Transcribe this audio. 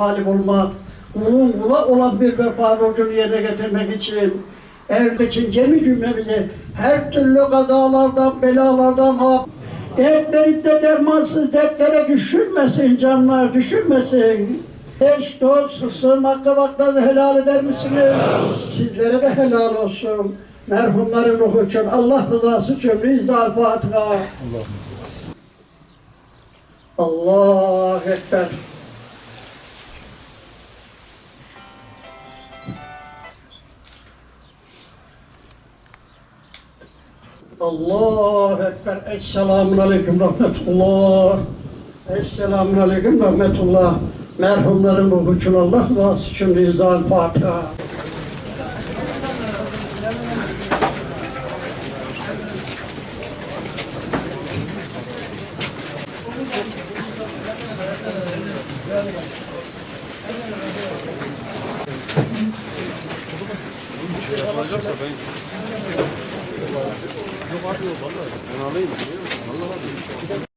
talip olmak, kulun kula olan bir vefa borcunu yerine getirmek için evde için cemi cümlemizi her türlü kazalardan, belalardan hak Dertlerinde dermansız dertlere düşürmesin canlar, düşürmesin. Eş, dost, sığın akrabalarını helal eder misiniz? Sizlere de helal olsun. Merhumların ruhu için, Allah rızası için Rizal Fatiha. Allah Ekber. Allah Ekber. Esselamun Aleyküm Rahmetullah. Esselamun Aleyküm Rahmetullah. Merhumların ruhu için Allah rızası için Rizal Fatiha. Alacaksa ben... Ben alayım. Vallahi alayım.